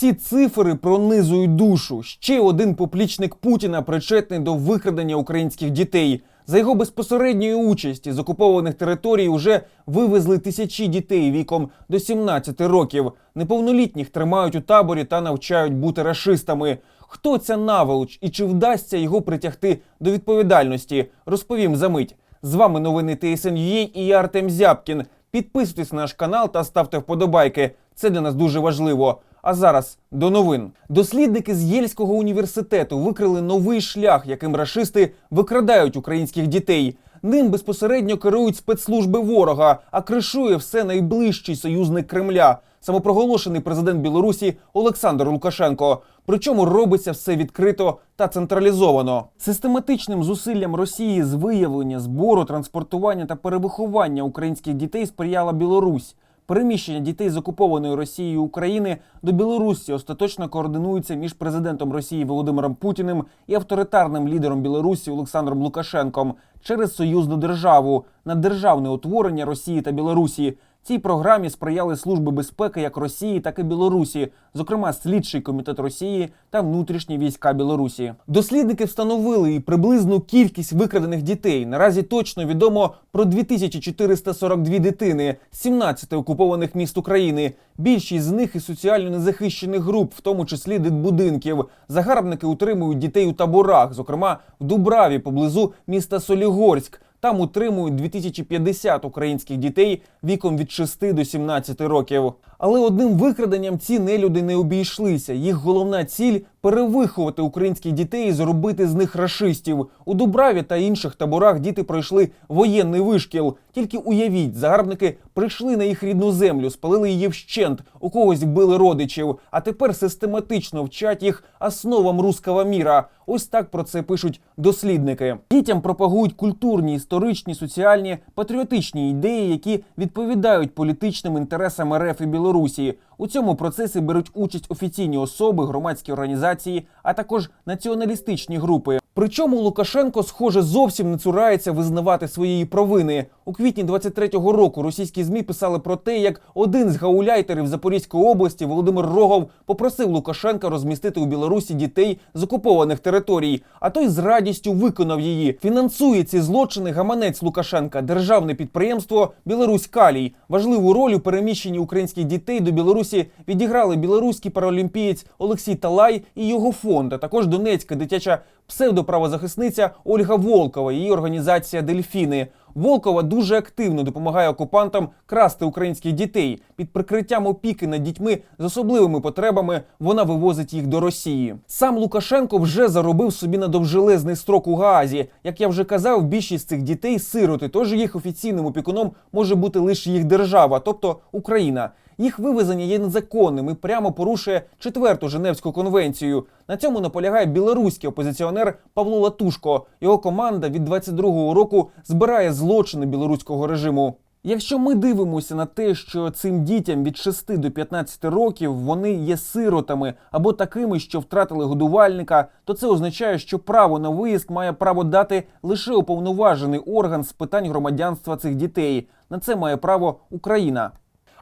Ці цифри пронизують душу. Ще один поплічник Путіна причетний до викрадення українських дітей. За його безпосередньої участі з окупованих територій уже вивезли тисячі дітей віком до 17 років. Неповнолітніх тримають у таборі та навчають бути рашистами. Хто ця наволоч і чи вдасться його притягти до відповідальності? Розповім за мить. З вами новини ТСНЮА і я Артем Зябкін. Підписуйтесь на наш канал та ставте вподобайки. Це для нас дуже важливо. А зараз до новин. Дослідники з Єльського університету викрили новий шлях, яким рашисти викрадають українських дітей. Ним безпосередньо керують спецслужби ворога, а кришує все найближчий союзник Кремля, самопроголошений президент Білорусі Олександр Лукашенко. Причому робиться все відкрито та централізовано. Систематичним зусиллям Росії з виявлення, збору, транспортування та перевиховання українських дітей сприяла Білорусь. Переміщення дітей з окупованої Росією України до Білорусі остаточно координується між президентом Росії Володимиром Путіним і авторитарним лідером Білорусі Олександром Лукашенком через союзну державу на державне утворення Росії та Білорусі. Цій програмі сприяли служби безпеки як Росії, так і Білорусі, зокрема слідчий комітет Росії та внутрішні війська Білорусі. Дослідники встановили і приблизну кількість викрадених дітей. Наразі точно відомо про 2442 дитини, 17 окупованих міст України. Більшість з них із соціально незахищених груп, в тому числі дитбудинків. Загарбники утримують дітей у таборах, зокрема в Дубраві, поблизу міста Солігорськ. Там утримують 2050 українських дітей віком від 6 до 17 років. Але одним викраденням ці нелюди не обійшлися. Їх головна ціль перевиховати українських дітей і зробити з них рашистів. У Дубраві та інших таборах діти пройшли воєнний вишкіл. Тільки уявіть, загарбники прийшли на їх рідну землю, спалили її вщент, у когось били родичів, а тепер систематично вчать їх основам руского міра. Ось так про це пишуть дослідники. Дітям пропагують культурні, історичні, соціальні, патріотичні ідеї, які відповідають політичним інтересам РФ і Білорусі. У цьому процесі беруть участь офіційні особи, громадські організації, а також націоналістичні групи. Причому Лукашенко, схоже, зовсім не цурається визнавати своєї провини. У квітні 23-го року російські змі писали про те, як один з гауляйтерів Запорізької області Володимир Рогов попросив Лукашенка розмістити у Білорусі дітей з окупованих територій. А той з радістю виконав її. Фінансує ці злочини гаманець Лукашенка, державне підприємство Білорусь Калій. Важливу роль у переміщенні українських дітей до Білорусі відіграли білоруський паралімпієць Олексій Талай і його фонд, а також Донецька дитяча псевдоправозахисниця Ольга Волкова, її організація Дельфіни. Волкова дуже активно допомагає окупантам красти українських дітей. Під прикриттям опіки над дітьми з особливими потребами вона вивозить їх до Росії. Сам Лукашенко вже заробив собі на довжелезний строк у Гаазі. Як я вже казав, більшість цих дітей сироти, тож їх офіційним опікуном може бути лише їх держава, тобто Україна. Їх вивезення є незаконним і прямо порушує четверту Женевську конвенцію. На цьому наполягає білоруський опозиціонер Павло Латушко. Його команда від 22-го року збирає злочини білоруського режиму. Якщо ми дивимося на те, що цим дітям від 6 до 15 років вони є сиротами або такими, що втратили годувальника, то це означає, що право на виїзд має право дати лише уповноважений орган з питань громадянства цих дітей. На це має право Україна.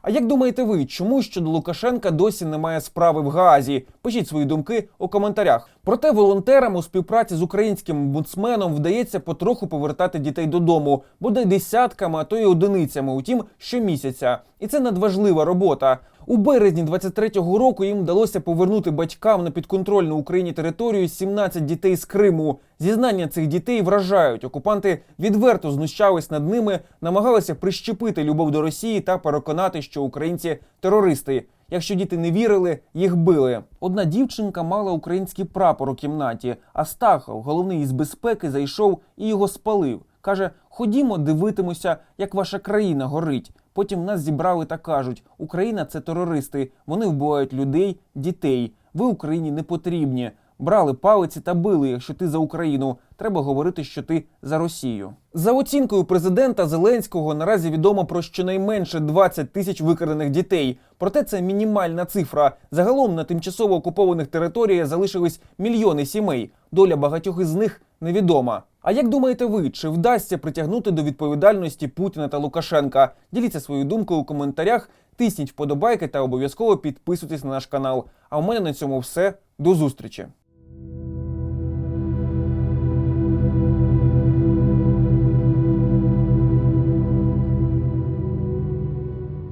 А як думаєте ви, чому щодо Лукашенка досі немає справи в Гаазі? Пишіть свої думки у коментарях. Проте волонтерам у співпраці з українським омбудсменом вдається потроху повертати дітей додому, буде десятками, а то й одиницями, утім щомісяця. І це надважлива робота. У березні 23-го року їм вдалося повернути батькам на підконтрольну Україні територію 17 дітей з Криму. Зізнання цих дітей вражають. Окупанти відверто знущались над ними, намагалися прищепити любов до Росії та переконати, що українці терористи. Якщо діти не вірили, їх били. Одна дівчинка мала український прапор у кімнаті, а Стахов, головний із безпеки, зайшов і його спалив. Каже: Ходімо, дивитимося, як ваша країна горить. Потім нас зібрали та кажуть: Україна це терористи, вони вбивають людей, дітей. Ви Україні не потрібні. Брали палиці та били, якщо ти за Україну. Треба говорити, що ти за Росію. За оцінкою президента Зеленського наразі відомо про щонайменше 20 тисяч викрадених дітей. Проте це мінімальна цифра. Загалом на тимчасово окупованих територіях залишились мільйони сімей. Доля багатьох із них невідома. А як думаєте ви, чи вдасться притягнути до відповідальності Путіна та Лукашенка? Діліться своєю думкою у коментарях. Тисніть вподобайки та обов'язково підписуйтесь на наш канал. А у мене на цьому все. До зустрічі!